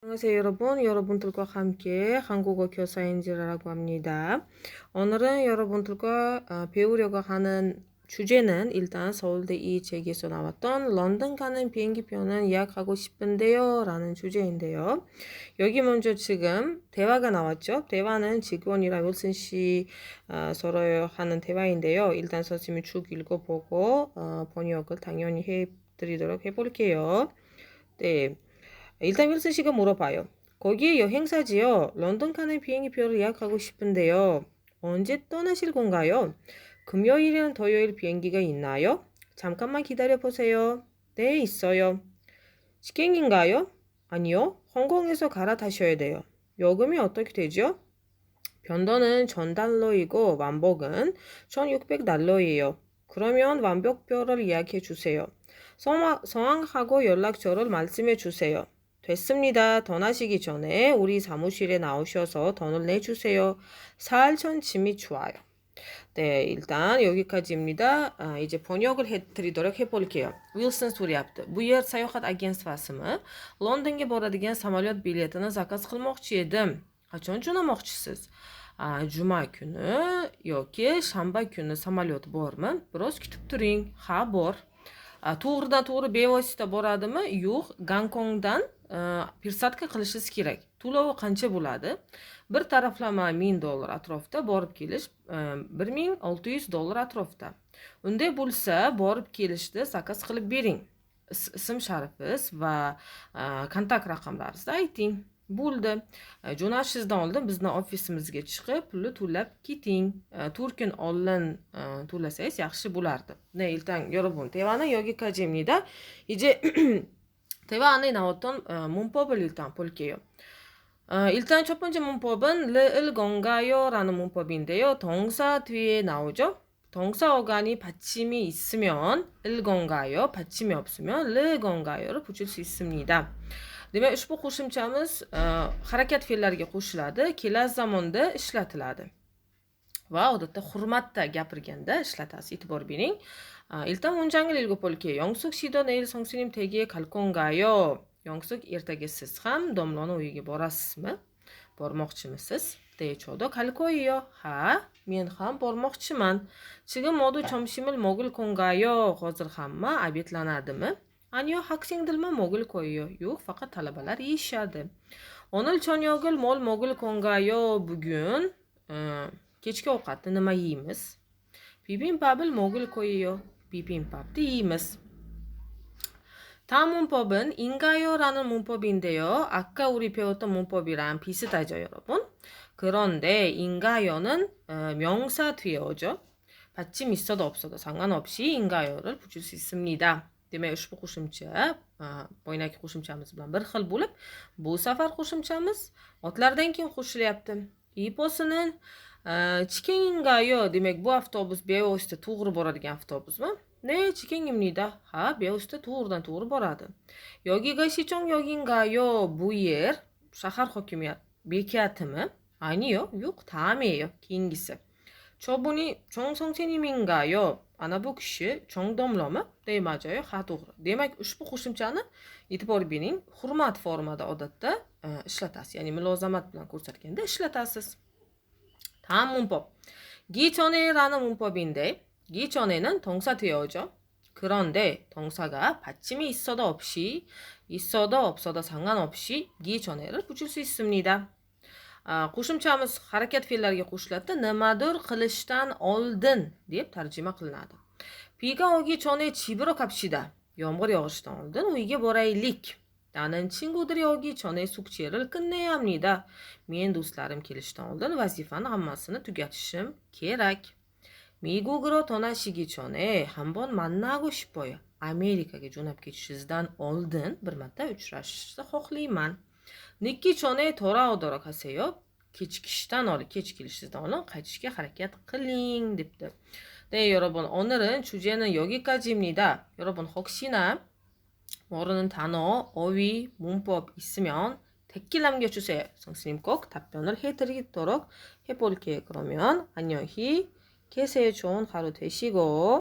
안녕하세요 여러분. 여러분들과 함께 한국어 교사인지라고 합니다. 오늘은 여러분들과 어, 배우려고 하는 주제는 일단 서울대 이 책에서 나왔던 런던 가는 비행기표는 예약하고 싶은데요 라는 주제인데요. 여기 먼저 지금 대화가 나왔죠. 대화는 직원이랑 윌슨 씨 어, 서로 하는 대화인데요. 일단 선생님이 쭉 읽어보고 어, 번역을 당연히 해드리도록 해볼게요. 네 일단 윌슨 씨가 물어봐요. 거기에 여행사지요. 런던 가는 비행기표를 예약하고 싶은데요. 언제 떠나실 건가요? 금요일이나 토요일 비행기가 있나요? 잠깐만 기다려 보세요. 네, 있어요. 직행인가요? 아니요. 홍콩에서 갈아타셔야 돼요. 요금이 어떻게 되죠? 변도는 전달러이고 완복은 1600달러예요. 그러면 완벽표를 예약해 주세요. 성함하고 연락처를 말씀해 주세요. 됐습니다. 떠나시기 전에 우리 사무실에 나오셔서 돈을 내주세요. 살천 짐이 좋아요. 네, 일단 여기까지입니다. 아, 이제 번역을 해드리도록 해볼게요. Wilson so'rayapti. Bu yer sayohat agentstvasimi? Londonga boradigan samolyot biletini zakaz qilmoqchi edim. Qachon jo'namoqchisiz? juma kuni yoki shanba kuni samolyot bormi? Biroz kutib turing. Ha, bor. to'g'ridan to'g'ri bevosita boradimi yo'q gonkongdan пересадка qilishingiz kerak to'lovi qancha bo'ladi bir taraflama ming dollar atrofida borib kelish bir ming olti yuz dollar atrofida unday bo'lsa borib kelishni zakaz qilib bering ism sharifingiz va kontakt raqamlaringizni ayting bo'ldi jo'natishingizdan oldin bizni ofisimizga chiqib pulni to'lab keting to'rt kun oldin to'lasangiz yaxshi bo'lardi iltang yorobun tevani yoki kajemnida idzie 대화는 여기까지입니다 이제 대화 안에 나왔던 문법을 일단 볼게요 일단 첫 번째 문법은 르을 건가요? 라는 문법인데요 동사 뒤에 나오죠 동사 어간이 받침이 있으면 을 건가요? 받침이 없으면 르 건가요를 붙일 수 있습니다. demak ushbu qo'shimchamiz e, harakat fe'llariga qo'shiladi kelasi zamonda ishlatiladi va odatda hurmatda gapirganda ishlatasiz e'tibor bering 일단 문장을 읽어볼게요. 영숙 씨도 내일 성수님 댁에 갈 건가요? 영숙 ertaga siz ham domlani uyiga borasizmi? bormoqchimisiz? 네, 저도 갈 거예요. ha, men ham bormoqchiman. 지금 모두 점심을 먹을 건가요? hozir hamma obedlanadimi? 아니요, 학생들만 먹을 거예요. yo'q, faqat talabalar yeyishadi. 오늘 저녁을 뭘 먹을 건가요? bugun 어, kechki ovqatni nima yeymiz? bibimbap을 먹을 거예요. bibimbapni yeymiz. 다음 문법은 인가요라는 문법인데요. 아까 우리 배웠던 문법이랑 비슷하죠, 여러분? 그런데 인가요는 어, 명사 뒤에 오죠. 받침 있어도 없어도 상관없이 인가요를 붙일 수 있습니다. demak ushbu qo'shimcha boyagi qo'shimchamiz bilan bir xil bo'lib bu safar qo'shimchamiz otlardan keyin qo'shilyapti chikinga yo demak bu avtobus bevosita to'g'ri boradigan avtobusmi? Ne chikinimnida ha bevosita to'g'ridan to'g'ri boradi. Yogiga shichong yoginga yo bu yer shahar hokimiyat bekatimi? Aniyo yo'q tameyo keyingisi. Chobuni chongsongchenimingayo ana bu kishi chongdomlomi? Demajoyo ha to'g'ri. Demak ushbu qo'shimchani e'tibor bering hurmat formada odatda e, ishlatasiz. Ya'ni mulozamat bilan ko'rsatganda ishlatasiz 다음 문법 기전에라는 문법인데 기전에는 동사 뒤에 오죠 그런데 동사가 받침이 있어도 없이 있어도 없어도 상관없이 기전에를 붙일 수 있습니다 qo'shimchamiz harakat fe'llariga qo'shiladi nimadir qilishdan oldin deb tarjima qilinadi biga ogi chone 집으로 갑시다 yomg'ir yog'ishidan oldin uyga boraylik 나는 친구들이 오기 전에 숙제를 끝내야 합니다. men do'stlarim kelishdan oldin vazifani hammasini tugatishim kerak. 미국으로 떠나시기 전에 한번 만나고 싶어요. 아메리카ga jo'nab ketishingizdan oldin bir marta uchrashishni xohlayman. nikki chone 돌아오도록 하세요. kechikishdan oldin kech kelishingizdan oldin qaytishga harakat qiling debdi. 네, 여러분. 오늘은 주제는 여기까지입니다. 여러분 혹시나 모르는 단어, 어휘, 문법 있으면 댓글 남겨주세요. 선생님 꼭 답변을 해드리도록 해볼게요. 그러면 안녕히 계세요. 좋은 하루 되시고